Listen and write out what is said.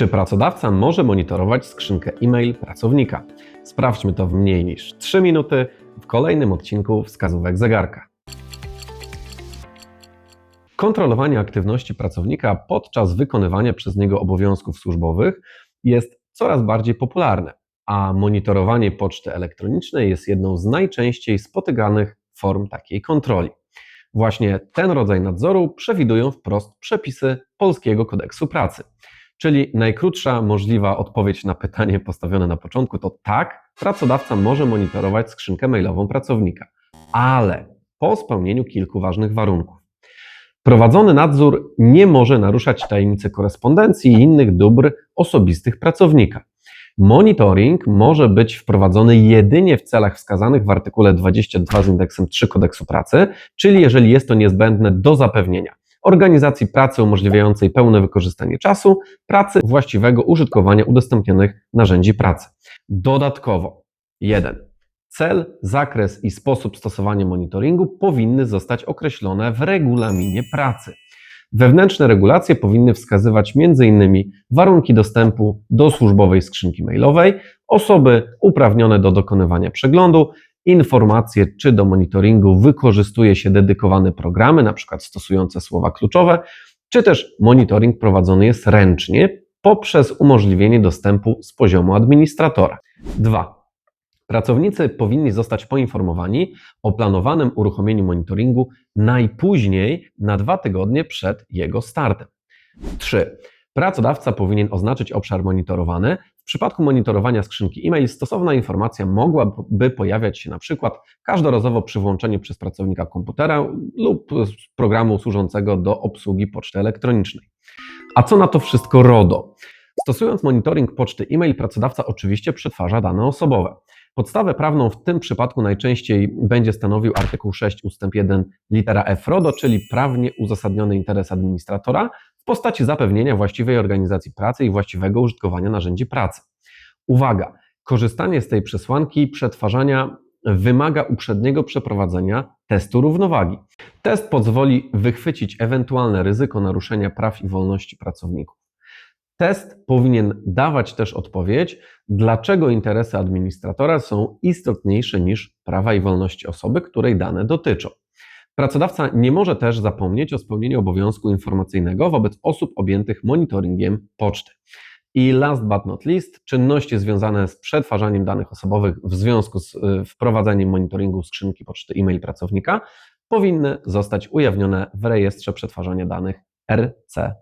Czy pracodawca może monitorować skrzynkę e-mail pracownika? Sprawdźmy to w mniej niż 3 minuty w kolejnym odcinku wskazówek zegarka. Kontrolowanie aktywności pracownika podczas wykonywania przez niego obowiązków służbowych jest coraz bardziej popularne, a monitorowanie poczty elektronicznej jest jedną z najczęściej spotykanych form takiej kontroli. Właśnie ten rodzaj nadzoru przewidują wprost przepisy Polskiego Kodeksu Pracy. Czyli najkrótsza możliwa odpowiedź na pytanie postawione na początku to tak, pracodawca może monitorować skrzynkę mailową pracownika, ale po spełnieniu kilku ważnych warunków. Prowadzony nadzór nie może naruszać tajemnicy korespondencji i innych dóbr osobistych pracownika. Monitoring może być wprowadzony jedynie w celach wskazanych w artykule 22 z indeksem 3 Kodeksu Pracy, czyli jeżeli jest to niezbędne do zapewnienia organizacji pracy umożliwiającej pełne wykorzystanie czasu, pracy, właściwego użytkowania udostępnionych narzędzi pracy. Dodatkowo 1. Cel, zakres i sposób stosowania monitoringu powinny zostać określone w regulaminie pracy. Wewnętrzne regulacje powinny wskazywać m.in. warunki dostępu do służbowej skrzynki mailowej, osoby uprawnione do dokonywania przeglądu, informacje, czy do monitoringu wykorzystuje się dedykowane programy, np. stosujące słowa kluczowe, czy też monitoring prowadzony jest ręcznie poprzez umożliwienie dostępu z poziomu administratora. 2. Pracownicy powinni zostać poinformowani o planowanym uruchomieniu monitoringu najpóźniej na dwa tygodnie przed jego startem. 3. Pracodawca powinien oznaczyć obszar monitorowany. W przypadku monitorowania skrzynki e-mail stosowna informacja mogłaby pojawiać się na przykład każdorazowo przy włączeniu przez pracownika komputera lub programu służącego do obsługi poczty elektronicznej. A co na to wszystko RODO? Stosując monitoring poczty e-mail, pracodawca oczywiście przetwarza dane osobowe. Podstawę prawną w tym przypadku najczęściej będzie stanowił artykuł 6 ust. 1 litera F RODO, czyli prawnie uzasadniony interes administratora w postaci zapewnienia właściwej organizacji pracy i właściwego użytkowania narzędzi pracy. Uwaga, korzystanie z tej przesłanki przetwarzania wymaga uprzedniego przeprowadzenia testu równowagi. Test pozwoli wychwycić ewentualne ryzyko naruszenia praw i wolności pracowników. Test powinien dawać też odpowiedź, dlaczego interesy administratora są istotniejsze niż prawa i wolności osoby, której dane dotyczą. Pracodawca nie może też zapomnieć o spełnieniu obowiązku informacyjnego wobec osób objętych monitoringiem poczty. I last but not least, czynności związane z przetwarzaniem danych osobowych w związku z y, wprowadzeniem monitoringu skrzynki poczty e-mail pracownika powinny zostać ujawnione w rejestrze przetwarzania danych RC.